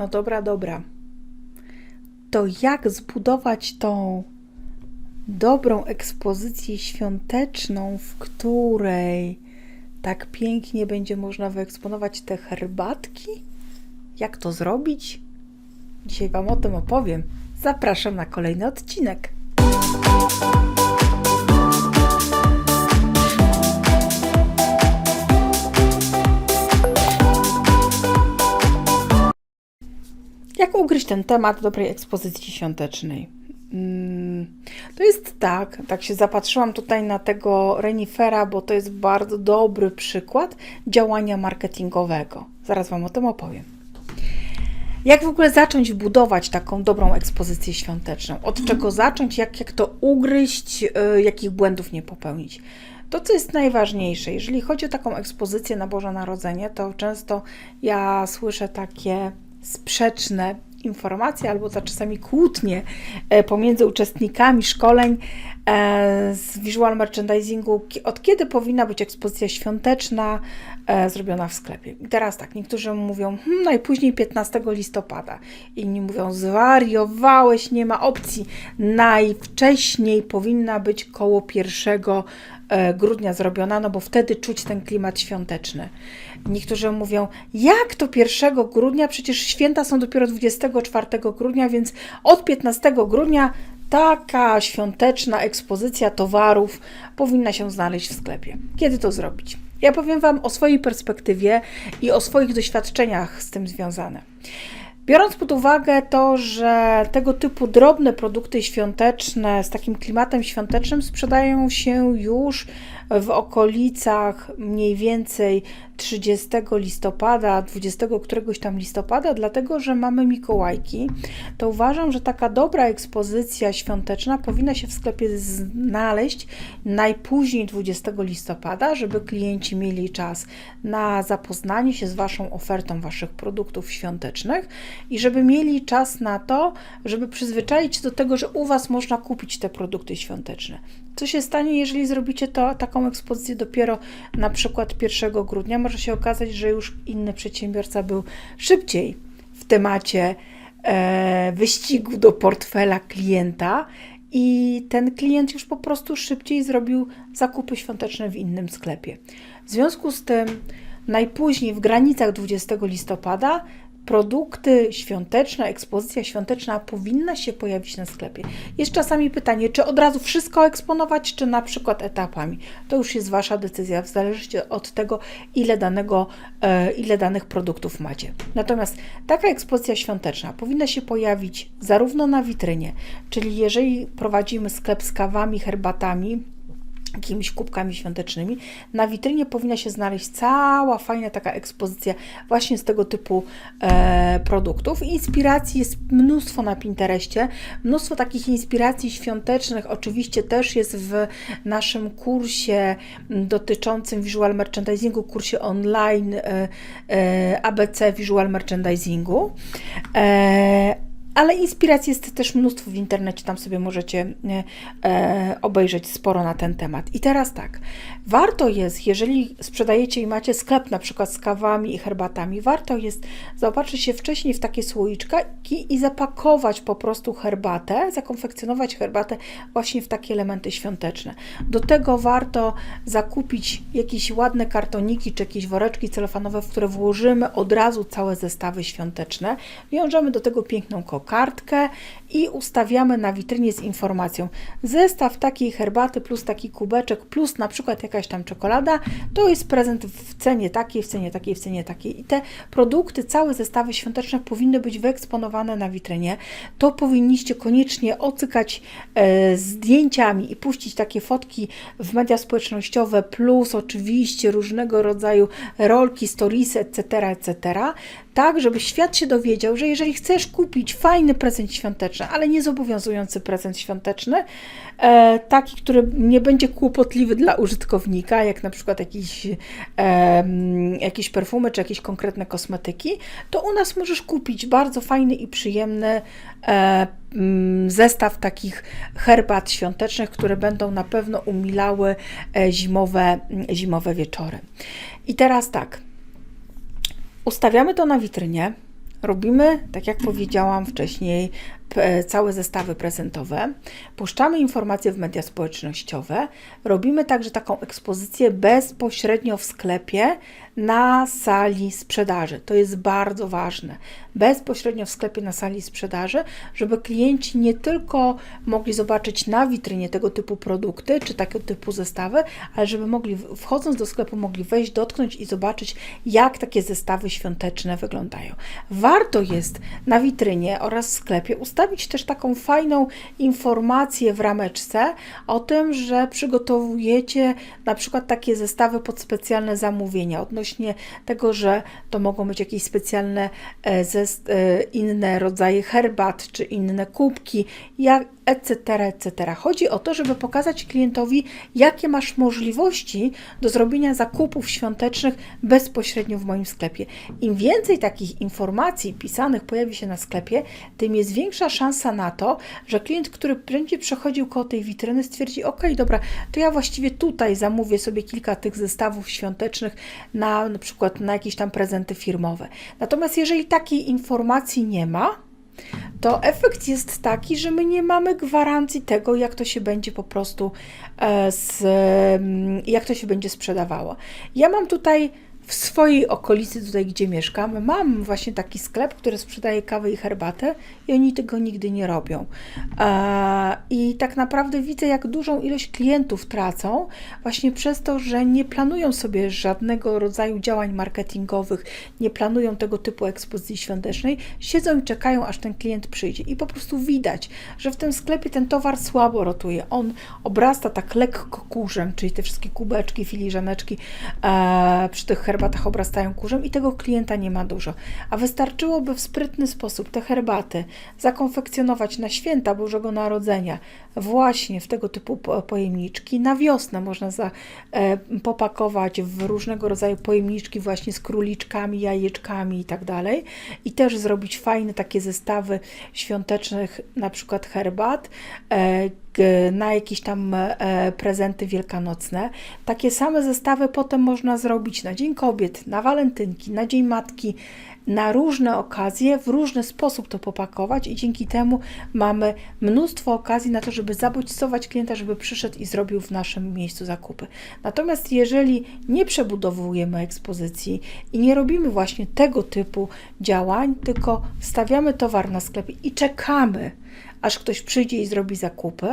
No dobra, dobra. To jak zbudować tą dobrą ekspozycję świąteczną, w której tak pięknie będzie można wyeksponować te herbatki? Jak to zrobić? Dzisiaj Wam o tym opowiem. Zapraszam na kolejny odcinek. Ugryźć ten temat dobrej ekspozycji świątecznej? Mm, To jest tak, tak się zapatrzyłam tutaj na tego renifera, bo to jest bardzo dobry przykład działania marketingowego. Zaraz Wam o tym opowiem. Jak w ogóle zacząć budować taką dobrą ekspozycję świąteczną? Od czego zacząć? Jak, jak to ugryźć? y, Jakich błędów nie popełnić? To, co jest najważniejsze, jeżeli chodzi o taką ekspozycję na Boże Narodzenie, to często ja słyszę takie sprzeczne informacje albo to czasami kłótnie e, pomiędzy uczestnikami szkoleń e, z visual merchandisingu, od kiedy powinna być ekspozycja świąteczna e, zrobiona w sklepie. I teraz tak, niektórzy mówią hmm, najpóźniej 15 listopada, inni mówią zwariowałeś, nie ma opcji, najwcześniej powinna być koło 1 e, grudnia zrobiona, no bo wtedy czuć ten klimat świąteczny. Niektórzy mówią, jak to 1 grudnia? Przecież święta są dopiero 24 grudnia, więc od 15 grudnia taka świąteczna ekspozycja towarów powinna się znaleźć w sklepie. Kiedy to zrobić? Ja powiem Wam o swojej perspektywie i o swoich doświadczeniach z tym związane. Biorąc pod uwagę to, że tego typu drobne produkty świąteczne z takim klimatem świątecznym sprzedają się już w okolicach mniej więcej 30 listopada, 20 któregoś tam listopada, dlatego że mamy Mikołajki, to uważam, że taka dobra ekspozycja świąteczna powinna się w sklepie znaleźć najpóźniej 20 listopada, żeby klienci mieli czas na zapoznanie się z Waszą ofertą Waszych produktów świątecznych i żeby mieli czas na to, żeby przyzwyczaić się do tego, że u Was można kupić te produkty świąteczne. Co się stanie, jeżeli zrobicie to, taką ekspozycję dopiero na przykład 1 grudnia? Może się okazać, że już inny przedsiębiorca był szybciej w temacie e, wyścigu do portfela klienta i ten klient już po prostu szybciej zrobił zakupy świąteczne w innym sklepie. W związku z tym najpóźniej w granicach 20 listopada produkty świąteczne, ekspozycja świąteczna powinna się pojawić na sklepie. Jest czasami pytanie, czy od razu wszystko eksponować, czy na przykład etapami. To już jest Wasza decyzja, w zależności od tego, ile, danego, e, ile danych produktów macie. Natomiast taka ekspozycja świąteczna powinna się pojawić zarówno na witrynie, czyli jeżeli prowadzimy sklep z kawami, herbatami, jakimiś kubkami świątecznymi. Na witrynie powinna się znaleźć cała fajna taka ekspozycja właśnie z tego typu e, produktów. Inspiracji jest mnóstwo na Pinterestie, mnóstwo takich inspiracji świątecznych oczywiście też jest w naszym kursie dotyczącym visual merchandisingu, kursie online e, e, ABC visual merchandisingu. E, ale inspiracji jest też mnóstwo w internecie, tam sobie możecie e, e, obejrzeć sporo na ten temat. I teraz tak, warto jest, jeżeli sprzedajecie i macie sklep na przykład z kawami i herbatami, warto jest zaopatrzyć się wcześniej w takie słoiczki i zapakować po prostu herbatę, zakonfekcjonować herbatę właśnie w takie elementy świąteczne. Do tego warto zakupić jakieś ładne kartoniki czy jakieś woreczki celofanowe, w które włożymy od razu całe zestawy świąteczne. Wiążemy do tego piękną kokardkę i ustawiamy na witrynie z informacją zestaw takiej herbaty plus taki kubeczek plus na przykład jakaś tam czekolada to jest prezent w cenie takiej, w cenie takiej, w cenie takiej i te produkty, całe zestawy świąteczne powinny być wyeksponowane na witrynie. To powinniście koniecznie ocykać e, zdjęciami i puścić takie fotki w media społecznościowe plus oczywiście różnego rodzaju rolki, storiesy, etc., etc., tak, żeby świat się dowiedział, że jeżeli chcesz kupić fajny prezent świąteczny, ale nie zobowiązujący prezent świąteczny, e, taki, który nie będzie kłopotliwy dla użytkownika, jak na przykład jakiś, e, mm, jakieś perfumy czy jakieś konkretne kosmetyki, to u nas możesz kupić bardzo fajny i przyjemny e, mm, zestaw takich herbat świątecznych, które będą na pewno umilały zimowe, zimowe wieczory. I teraz tak. Ustawiamy to na witrynie, robimy, tak jak powiedziałam wcześniej, całe zestawy prezentowe, puszczamy informacje w media społecznościowe, robimy także taką ekspozycję bezpośrednio w sklepie na sali sprzedaży. To jest bardzo ważne. Bezpośrednio w sklepie na sali sprzedaży, żeby klienci nie tylko mogli zobaczyć na witrynie tego typu produkty czy takiego typu zestawy, ale żeby mogli, wchodząc do sklepu, mogli wejść, dotknąć i zobaczyć, jak takie zestawy świąteczne wyglądają. Warto jest na witrynie oraz w sklepie ustawić też taką fajną informację w rameczce o tym, że przygotowujecie na przykład takie zestawy pod specjalne zamówienia, odnośnie tego, że to mogą być jakieś specjalne e, zest, e, inne rodzaje herbat czy inne kubki, jak, etc., etc. Chodzi o to, żeby pokazać klientowi, jakie masz możliwości do zrobienia zakupów świątecznych bezpośrednio w moim sklepie. Im więcej takich informacji pisanych pojawi się na sklepie, tym jest większa szansa na to, że klient, który będzie przechodził koło tej witryny, stwierdzi: OK, dobra, to ja właściwie tutaj zamówię sobie kilka tych zestawów świątecznych na, na przykład na jakieś tam prezenty firmowe. Natomiast jeżeli takiej informacji nie ma, to efekt jest taki, że my nie mamy gwarancji tego, jak to się będzie po prostu e, z, mm, jak to się będzie sprzedawało. Ja mam tutaj w swojej okolicy, tutaj gdzie mieszkam, mam właśnie taki sklep, który sprzedaje kawę i herbatę i oni tego nigdy nie robią. I tak naprawdę widzę, jak dużą ilość klientów tracą właśnie przez to, że nie planują sobie żadnego rodzaju działań marketingowych, nie planują tego typu ekspozycji świątecznej, siedzą i czekają, aż ten klient przyjdzie. I po prostu widać, że w tym sklepie ten towar słabo rotuje. On obrasta tak lekko kurzem, czyli te wszystkie kubeczki, filiżaneczki e, przy tych herbatach obrastają kurzem i tego klienta nie ma dużo. A wystarczyłoby w sprytny sposób te herbaty zakonfekcjonować na święta Bożego Narodzenia, właśnie w tego typu po- pojemniczki. Na wiosnę można za, e, popakować w różnego rodzaju pojemniczki właśnie z króliczkami, jajeczkami i tak. I też zrobić fajne takie zestawy świątecznych, na przykład herbat, e, na jakieś tam e, prezenty wielkanocne. Takie same zestawy potem można zrobić na Dzień Kobiet, na walentynki, na Dzień Matki, na różne okazje, w różny sposób to popakować i dzięki temu mamy mnóstwo okazji na to, żeby zabodźcować klienta, żeby przyszedł i zrobił w naszym miejscu zakupy. Natomiast jeżeli nie przebudowujemy ekspozycji i nie robimy właśnie tego typu działań, tylko stawiamy towar na sklepie i czekamy, aż ktoś przyjdzie i zrobi zakupy,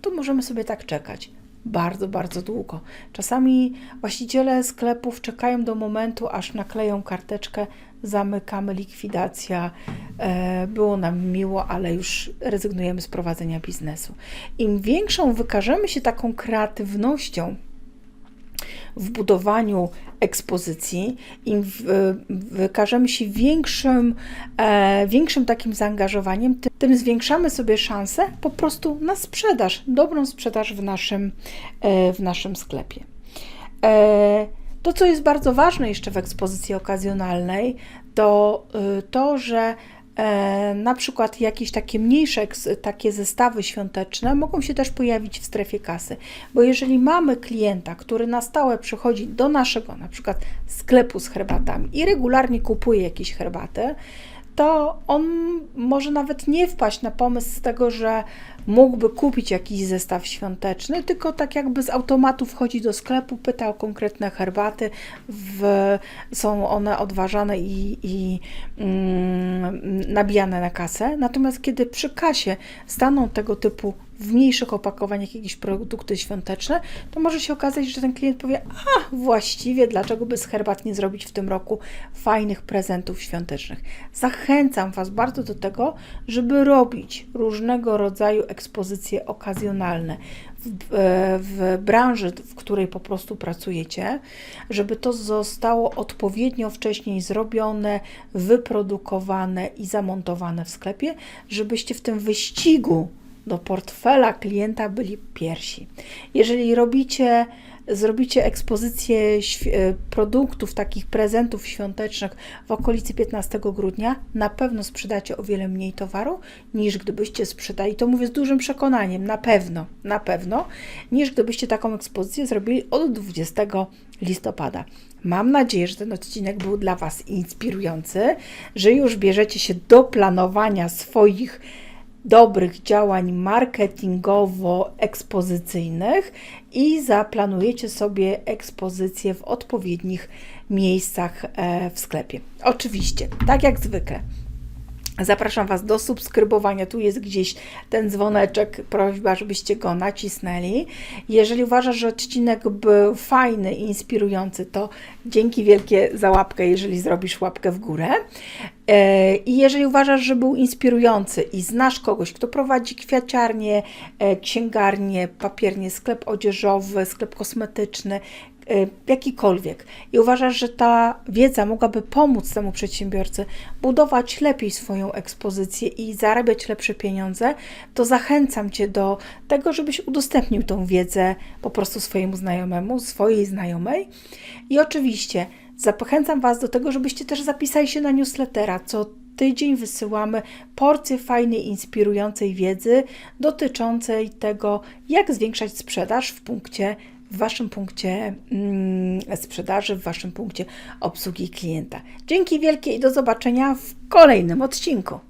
to możemy sobie tak czekać bardzo, bardzo długo. Czasami właściciele sklepów czekają do momentu, aż nakleją karteczkę, zamykamy likwidacja, e, było nam miło, ale już rezygnujemy z prowadzenia biznesu. Im większą wykażemy się taką kreatywnością, w budowaniu ekspozycji, im wykażemy się większym, e, większym takim zaangażowaniem, tym, tym zwiększamy sobie szansę po prostu na sprzedaż, dobrą sprzedaż w naszym, e, w naszym sklepie. E, to, co jest bardzo ważne jeszcze w ekspozycji okazjonalnej, to y, to, że na przykład jakieś takie mniejsze takie zestawy świąteczne mogą się też pojawić w strefie kasy, bo jeżeli mamy klienta, który na stałe przychodzi do naszego na przykład sklepu z herbatami i regularnie kupuje jakieś herbaty, to on może nawet nie wpaść na pomysł z tego, że mógłby kupić jakiś zestaw świąteczny, tylko tak jakby z automatu wchodzi do sklepu, pyta o konkretne herbaty, w, są one odważane i, i mm, nabijane na kasę. Natomiast kiedy przy kasie staną tego typu w mniejszych opakowaniach jakieś produkty świąteczne, to może się okazać, że ten klient powie: A właściwie, dlaczego by z herbat nie zrobić w tym roku fajnych prezentów świątecznych? Zachęcam Was bardzo do tego, żeby robić różnego rodzaju ekspozycje okazjonalne w, w branży, w której po prostu pracujecie, żeby to zostało odpowiednio wcześniej zrobione, wyprodukowane i zamontowane w sklepie, żebyście w tym wyścigu do portfela klienta byli pierwsi. Jeżeli robicie zrobicie ekspozycję e, produktów, takich prezentów świątecznych w okolicy 15 grudnia, na pewno sprzedacie o wiele mniej towaru niż gdybyście sprzedali, to mówię z dużym przekonaniem, na pewno, na pewno, niż gdybyście taką ekspozycję zrobili od 20 listopada. Mam nadzieję, że ten odcinek był dla Was inspirujący, że już bierzecie się do planowania swoich dobrych działań marketingowo-ekspozycyjnych i zaplanujecie sobie ekspozycję w odpowiednich miejscach e, w sklepie. Oczywiście, tak jak zwykle. Zapraszam Was do subskrybowania. Tu jest gdzieś ten dzwoneczek. Prośba, żebyście go nacisnęli. Jeżeli uważasz, że odcinek był fajny i inspirujący, to dzięki wielkie za łapkę, jeżeli zrobisz łapkę w górę. E, I jeżeli uważasz, że był inspirujący i znasz kogoś, kto prowadzi kwiaciarnię, e, księgarnię, papiernię, sklep odzieżowy, sklep kosmetyczny, jakikolwiek i uważasz, że ta wiedza mogłaby pomóc temu przedsiębiorcy budować lepiej swoją ekspozycję i zarabiać lepsze pieniądze, to zachęcam Cię do tego, żebyś udostępnił tą wiedzę po prostu swojemu znajomemu, swojej znajomej. I oczywiście zachęcam Was do tego, żebyście też zapisali się na newslettera, co tydzień wysyłamy porcję fajnej, inspirującej wiedzy dotyczącej tego, jak zwiększać sprzedaż w punkcie w Waszym punkcie mm, sprzedaży, w Waszym punkcie obsługi klienta. Dzięki wielkie i do zobaczenia w kolejnym odcinku.